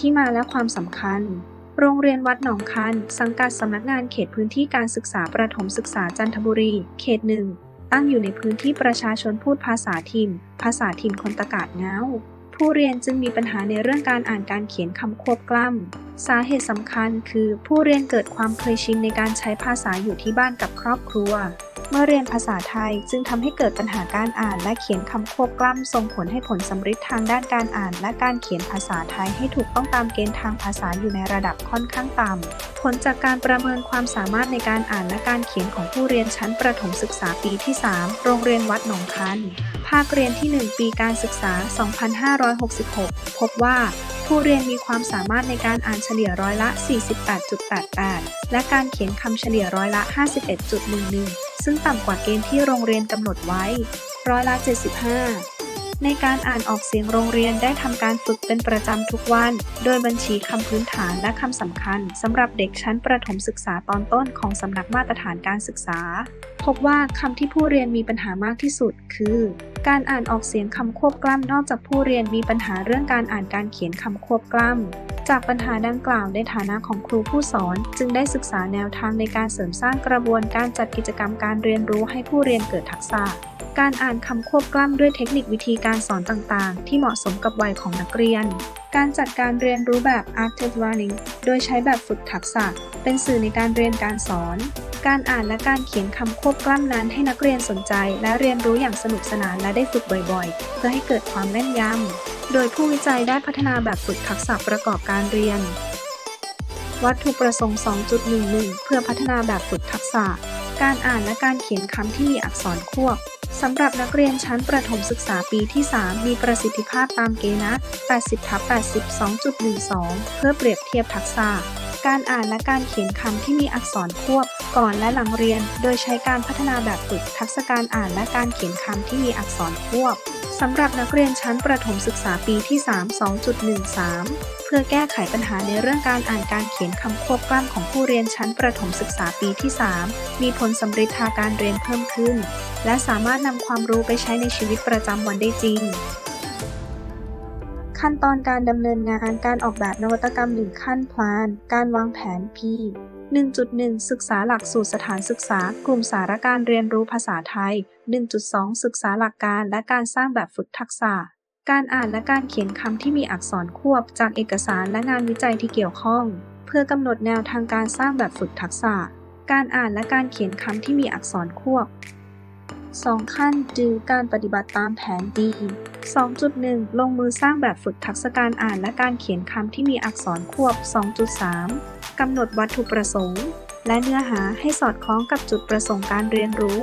ที่มาและความสำคัญ โรงเรียนวัดหนองคัน สังกัดสำนักงานเขตพื้นที่การศึกษาประถมศึกษาจันทบุรี เขตหนึ่ง ตั้งอยู่ในพื้นที่ประชาชนพูดภาษาถิ่นภาษาถิ่นคนตะกาดเงาผู้เรียนจึงมีปัญหาในเรื่องการอ่านการเขียนคำควบกล้ำ สาเหตุสำคัญคือผู้เรียนเกิดความเคยชินในการใช้ภาษาอยู่ที่บ้านกับครอบครัว เมื่อเรียนภาษาไทยจึงทำให้เกิดปัญหาการอ่านและเขียนคำควบกล้ำส่งผลให้ผลสำฤทธิ์ทางด้านการอ่าน และการเขียนภาษาไทยให้ถูกต้องตามเกณฑ์ทางภาษาอยู่ในระดับค่อนข้างต่ำ ผลจากการประเมินความสามารถในการอ่านและการเขียนของผู้เรียนชั้นประถมศึกษาปีที่ 3 โรงเรียนวัดหนองคัน ภาคเรียนที่ 1 ปีการศึกษา 2566 พบว่าผู้เรียนมีความสามารถในการอ่านเฉลี่ยร้อยละ 48.88 และการเขียนคำเฉลี่ยร้อยละ 51.11 ซึ่งต่ำกว่าเกณฑ์ที่โรงเรียนกำหนดไว้ ร้อยละ 75 ในการอ่านออกเสียงโรงเรียนได้ทำการฝึกเป็นประจำทุกวัน โดยบัญชีคำพื้นฐานและคำสำคัญสำหรับเด็กชั้นประถมศึกษาตอนต้นของสำนักมาตรฐานการศึกษา พบว่าคำที่ผู้เรียนมีปัญหามากที่สุด คือ การอ่านออกเสียงคำควบกล้ำนอกจากผู้เรียนมีปัญหาเรื่องการอ่านการเขียนคำควบกล้ำ จากปัญหาดังกล่าวในฐานะของครูผู้สอน จึงได้ศึกษาแนวทางในการเสริมสร้างกระบวนการจัดกิจกรรมการเรียนรู้ให้ผู้เรียนเกิดทักษะ การอ่านคำควบกล้ำด้วยเทคนิควิธีการสอนต่างๆ ที่เหมาะสมกับวัยของนักเรียน การจัดการเรียนรู้แบบ active learning โดยใช้แบบฝึกทักษะ เป็นสื่อในการเรียนการสอน การอ่านและการเขียนคำควบกล้ำนั้นให้นักเรียนสนใจ และเรียนรู้อย่างสนุกสนานและได้ฝึกบ่อยๆ เพื่อให้เกิดความแม่นยำ โดยผู้วิจัยได้พัฒนาแบบฝึกทักษะประกอบการเรียน วัตถุประสงค์ 2.11 เพื่อพัฒนาแบบฝึกทักษะ การอ่านและการเขียนคำที่มีอักษรควบสำหรับนักเรียนชั้นประถมศึกษาปีที่ 3 มีประสิทธิภาพตามเกณฑ์นะ80ทับ80 2.12 เพื่อเปรียบเทียบทักษะ การอ่านและการเขียนคำที่มีอักษรควบก่อนและหลังเรียน โดยใช้การพัฒนาแบบฝึกทักษะการอ่านและการเขียนคำที่มีอักษรควบสำหรับนักเรียนชั้นประถมศึกษาปีที่ 3 2.13 เพื่อแก้ไขปัญหาในเรื่องการอ่านการเขียนคำควบกล้ำของผู้เรียนชั้นประถมศึกษาปีที่ 3 มีผลสำเร็จทางการเรียนเพิ่มขึ้น และสามารถนำความรู้ไปใช้ในชีวิตประจำวันได้จริง ขั้นตอนการดำเนินงานการออกแบบนวัตกรรม 1 ขั้นพลาน การวางแผน P 1.1 ศึกษาหลักสูตรสถานศึกษา กลุ่มสารการเรียนรู้ภาษาไทย 1.2 ศึกษาหลักการและการสร้างแบบฝึกทักษะ การอ่านและการเขียนคำที่มีอักษรควบจากเอกสารและงานวิจัยที่เกี่ยวข้อง เพื่อกำหนดแนวทางการสร้างแบบฝึกทักษะ การอ่านและการเขียนคำที่มีอักษรควบ 2 ขั้นจือการปฏิบัติตามแผนดี 2.1 ลงมือสร้างแบบฝึกทักษะการอ่านและการเขียนคำที่มีอักษรควบ 2.3 กำหนดวัตถุประสงค์ และเนื้อหาให้สอดคล้องกับจุดประสงค์การเรียนรู้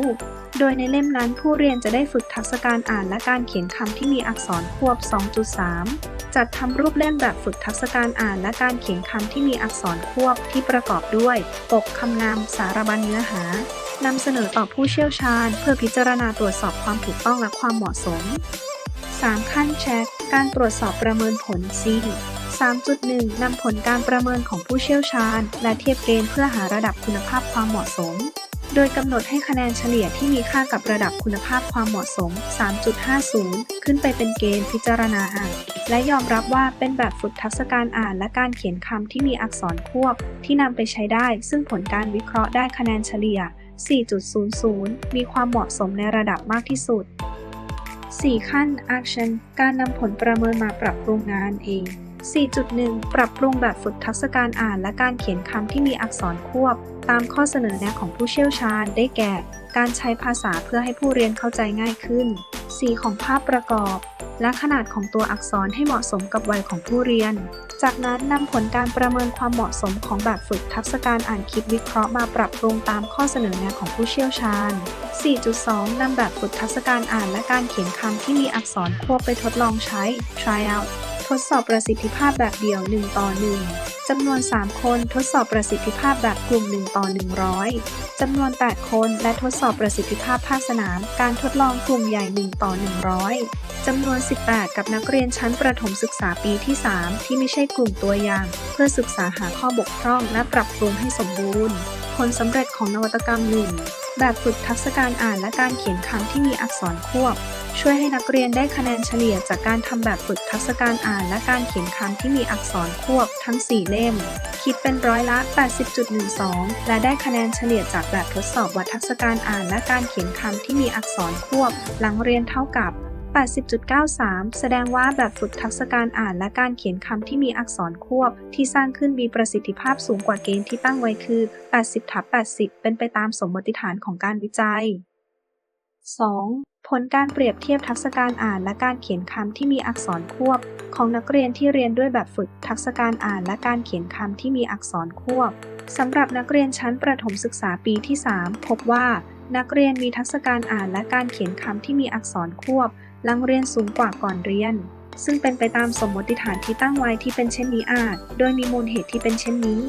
โดยในเล่มนั้นผู้เรียนจะได้ฝึกทักษะการอ่านและการเขียนคำที่มีอักษรควบ 2.3 จัดทำรูปเล่มแบบฝึกทักษะการอ่านและการเขียนคำที่มีอักษรควบที่ประกอบด้วย ปกคำนามสารบัญเนื้อหา นำเสนอต่อผู้เชี่ยวชาญ เพื่อพิจารณาตรวจสอบความถูกต้องและความเหมาะสม 3 ขั้นแช็คการตรวจสอบประเมินผล C 3.1 นำผลการประเมินของผู้เชี่ยวชาญ และเทียบเกณฑ์เพื่อหาระดับคุณภาพความเหมาะสม โดยกำหนดให้คะแนนเฉลี่ยที่มีค่ากับระดับคุณภาพความเหมาะสม 3.50 ขึ้นไปเป็นเกณฑ์พิจารณาอ่าน และยอมรับว่าเป็นแบบฝึกทักษะการอ่านและการเขียนคำที่มีอักษรควบ ที่นำไปใช้ได้ ซึ่งผลการวิเคราะห์ได้คะแนนเฉลี่ย 4.00 มีความเหมาะสมในระดับมากที่สุด 4 ขั้น Action การนำผลประเมินมาปรับปรุงงานเอง 4.1 ปรับปรุงแบบฝึกทักษะการอ่านและการเขียนคำที่มีอักษรควบ ตามข้อเสนอแนะของผู้เชี่ยวชาญได้แก่ การใช้ภาษาเพื่อให้ผู้เรียนเข้าใจง่ายขึ้น สีของภาพประกอบ และขนาดของตัวอักษรให้เหมาะสมกับวัยของผู้เรียน จากนั้นนำผลการประเมินความเหมาะสมของแบบฝึกทักษะการอ่านคิดวิเคราะห์มาปรับปรุงตามข้อเสนอแนะของผู้เชี่ยวชาญ 4.2 นำแบบฝึกทักษะการอ่านและการเขียนคำที่มีอักษรควบไปทดลองใช้ try out ทดสอบประสิทธิภาพแบบเดี่ยว 1 ต่อ 1 จำนวน 3 คนทดสอบประสิทธิภาพแบบกลุ่ม 1 ต่อ 100 จำนวน 8 คนและทดสอบประสิทธิภาพภาคสนาม การทดลองกลุ่มใหญ่ 1 ต่อ 100 จำนวน 18 กับนักเรียนชั้นประถมศึกษาปีที่ 3 ที่ไม่ใช่กลุ่มตัวอย่าง เพื่อศึกษาหาข้อบกพร่องและปรับปรุงให้สมบูรณ์ ผลสำเร็จของนวัตกรรมหนึ่งแบบฝึกทักษะการอ่านและการเขียนคำที่มีอักษรควบ ช่วยให้นักเรียนได้คะแนนเฉลี่ยจากการทำแบบฝึกทักษะการอ่าน และการเขียนคำที่มีอักษรควบทั้ง 4 เล่ม คิดเป็นร้อยละ 80.12 และได้คะแนนเฉลี่ยจากแบบทดสอบวัดทักษะการอ่าน และการเขียนคำที่มีอักษรควบ หลังเรียนเท่ากับ80.93 แสดงว่าแบบฝึกทักษะการอ่านและการเขียนคำที่มีอักษรควบ ที่สร้างขึ้นมีประสิทธิภาพสูงกว่าเกณฑ์ที่ตั้งไว้คือ 80ทับ80 เป็นไปตามสมมติฐานของการวิจัย 2. ผลการเปรียบเทียบทักษะการอ่านและการเขียนคำที่มีอักษรควบ ของนักเรียนที่เรียนด้วยแบบฝึกทักษะการอ่านและการเขียนคำที่มีอักษรควบสำหรับนักเรียนชั้นประถมศึกษาปีที่ 3 พบว่า นักเรียนมีทักษะการอ่านและการเขียนคำที่มีอักษรควบหลังเรียนสูงกว่าก่อนเรียน ซึ่งเป็นไปตามสมมติฐานที่ตั้งไว้ที่เป็นเช่นนี้อาจ โดยมีมูลเหตุที่เป็นเช่นนี้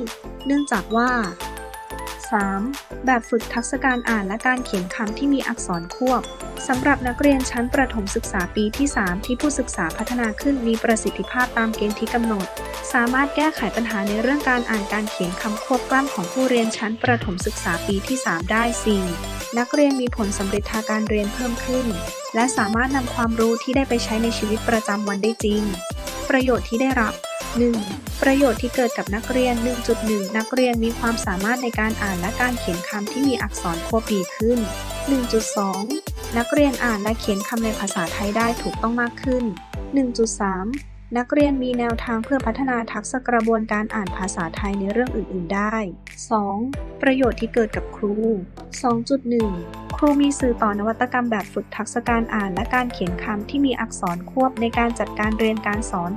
เนื่องจากว่า 3. แบบฝึกทักษะการอ่านและการเขียนคำที่มีอักษรควบสำหรับนักเรียนชั้นประถมศึกษาปีที่ 3 ที่ผู้ศึกษาพัฒนาขึ้นมีประสิทธิภาพตามเกณฑ์ที่กำหนด สามารถแก้ไขปัญหาในเรื่องการอ่านการเขียนคำควบกล้ำของผู้เรียนชั้นประถมศึกษาปีที่ 3 ได้ 4. นักเรียนมีผลสำเร็จทางการเรียนเพิ่มขึ้น และสามารถนำความรู้ที่ได้ไปใช้ในชีวิตประจำวันได้จริง ประโยชน์ที่ได้รับ 1. ประโยชน์ที่เกิดกับนักเรียน 1.1 นักเรียนมีความสามารถในการอ่านและการเขียนคำที่มีอักษรควบดีขึ้น 1.2 นักเรียนอ่านและเขียนคำในภาษาไทยได้ถูกต้องมากขึ้น 1.3 นักเรียนมีแนวทางเพื่อพัฒนาทักษะกระบวนการอ่านภาษาไทยในเรื่องอื่น ๆ ได้ 2. ประโยชน์ที่เกิดกับครู 2.1 ครูมีสื่อต่อนวัตกรรมแบบฝึกทักษะการอ่านและการเขียนคำที่มีอักษรควบในการจัดการเรียนการสอน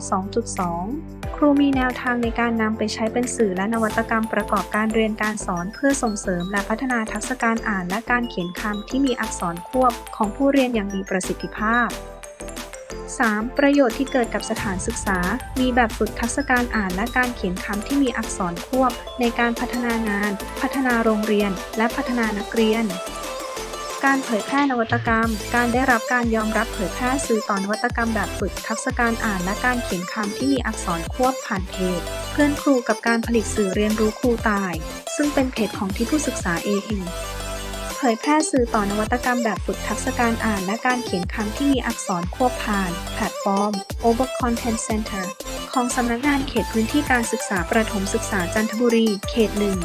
2.2 ครูมีแนวทางในการนำไปใช้เป็นสื่อและนวัตกรรมประกอบการเรียนการสอนเพื่อส่งเสริมและพัฒนาทักษะการอ่านและการเขียนคำที่มีอักษรควบของผู้เรียนอย่างมีประสิทธิภาพ 3. ประโยชน์ที่เกิดกับสถานศึกษา มีแบบฝึกทักษะการอ่านและการเขียนคำที่มีอักษรควบในการพัฒนางาน พัฒนาโรงเรียน และพัฒนานักเรียน การเผยแพร่นวัตกรรม การได้รับการยอมรับเผยแพร่สื่อต่อนวัตกรรมแบบฝึกทักษะการอ่านและการเขียนคำที่มีอักษรควบผ่านเพจ เพื่อนครูกับการผลิตสื่อเรียนรู้ครูตาย ซึ่งเป็นเพจของที่ผู้ศึกษาเองเผยแพร่สื่อต่อนวัตกรรมแบบฝึกทักษะการอ่านและการเขียนคำที่มีอักษรควบผ่าน แพลตฟอร์ม Over Content Center ของสำนักงานเขตพื้นที่การศึกษาประถมศึกษาจันทบุรี เขตหนึ่ง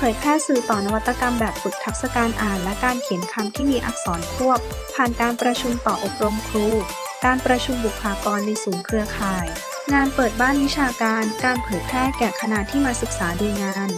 ผยแพร่สื่อต่อนวัตกรรมแบบฝึกทักษะการอ่าน และการเขียนคำที่มีอักษรควบ ผ่านการประชุมต่ออบรมครู การประชุมบุคลากรในศูนย์เครือข่าย งานเปิดบ้านวิชาการ การเผยแพร่แก่คณะที่มาศึกษาดูงาน